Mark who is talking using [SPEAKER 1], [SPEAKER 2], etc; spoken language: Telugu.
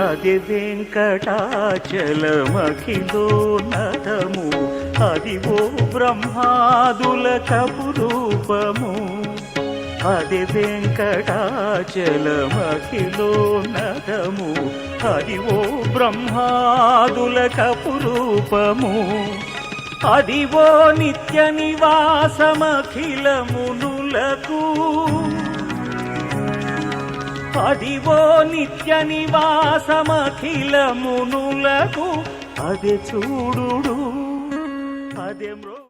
[SPEAKER 1] అది వెంకటాచలమఖిలో అది ఓ బ్రహ్మాదుల కపురూపము. అది వెంకటాచలమఖిలో అది ఓ బ్రహ్మాదుల కపురూపము. అది ఓ నిత్య నివాసమఖిలమునులకు. అదివో నిత్య నివాసమఖిలమునులకు అదే చూడు అదే మృ